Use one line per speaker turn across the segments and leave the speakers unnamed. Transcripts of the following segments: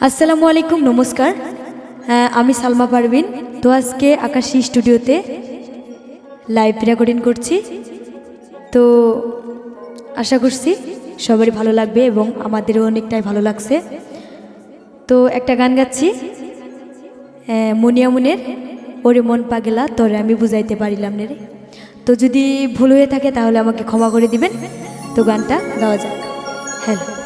আসসালামু আলাইকুম নমস্কার। আমি সালমা পারভিন। তো আজকে আকাশী স্টুডিওতে লাইভ রেকর্ডিং করছি। তো আশা করছি সবারই ভালো লাগবে এবং আমাদেরও অনেকটাই ভালো লাগছে। তো একটা গান গাচ্ছি। হ্যাঁ, মুনিয়া মুনের ওরে মন পাগেলা তোরে আমি বুঝাইতে পারিলাম রে। তো যদি ভুল হয়ে থাকে তাহলে আমাকে ক্ষমা করে দিবেন। তো গানটা গাওয়া যাক। হ্যালো।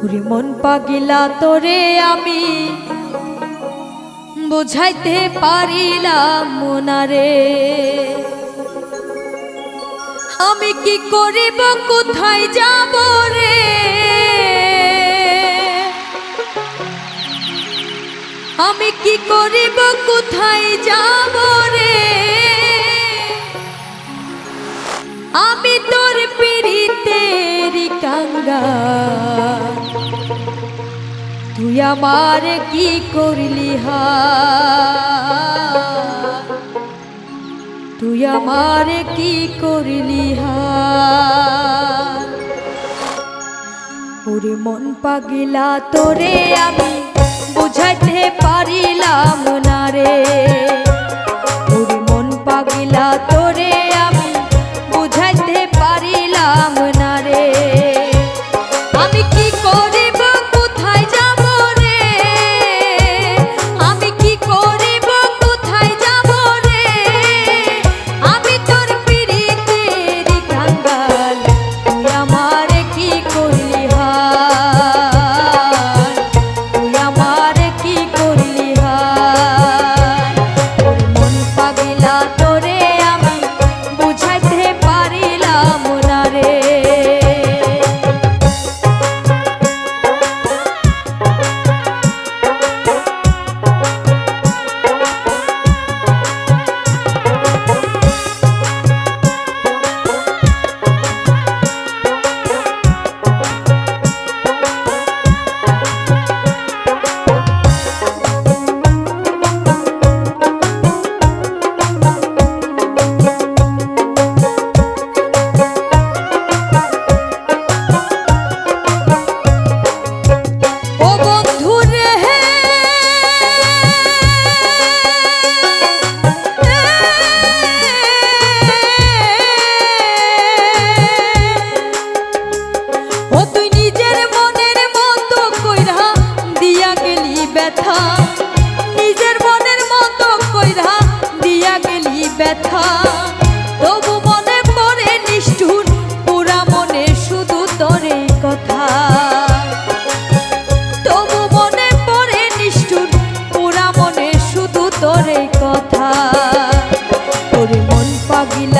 মন পাগিলা তোরে আমি বুঝাইতে পারিলাম মোনারে। আমি কি করিব, কোথায় যাব রে? আমি কি করিব, কোথায় যাব রে? আমি তোর পিড়িতেরি কাঙ্গা আমার কি করলি হা? তুই আমার কি করলি হা? ওরে মন পাগিলা, তোরে আমি বুঝাইতে পারিলাম না রে। ওরে মন পাগিলা, তোরে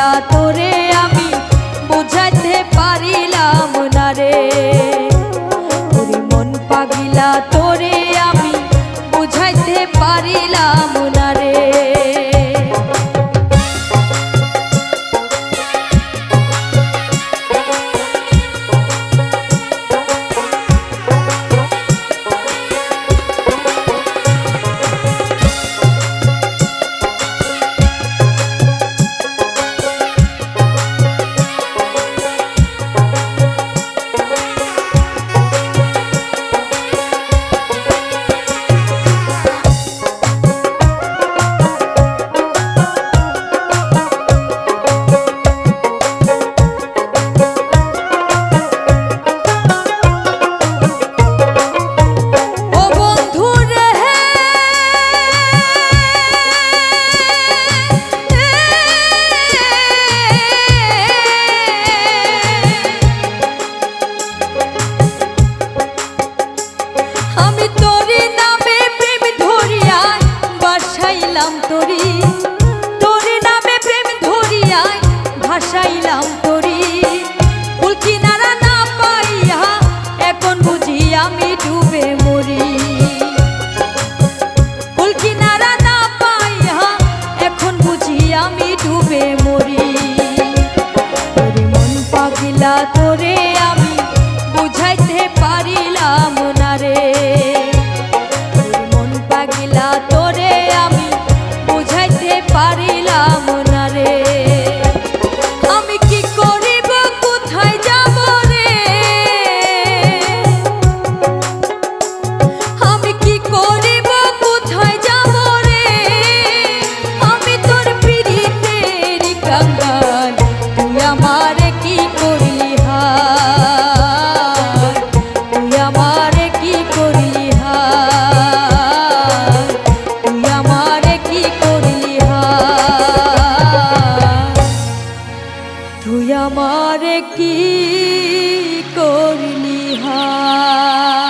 পাগিলা তোরে আমি বুঝাইতে পারিলাম না রে। মন পাগিলা তোরে আমি বুঝাইতে পারিলাম না আমার কি করলি হা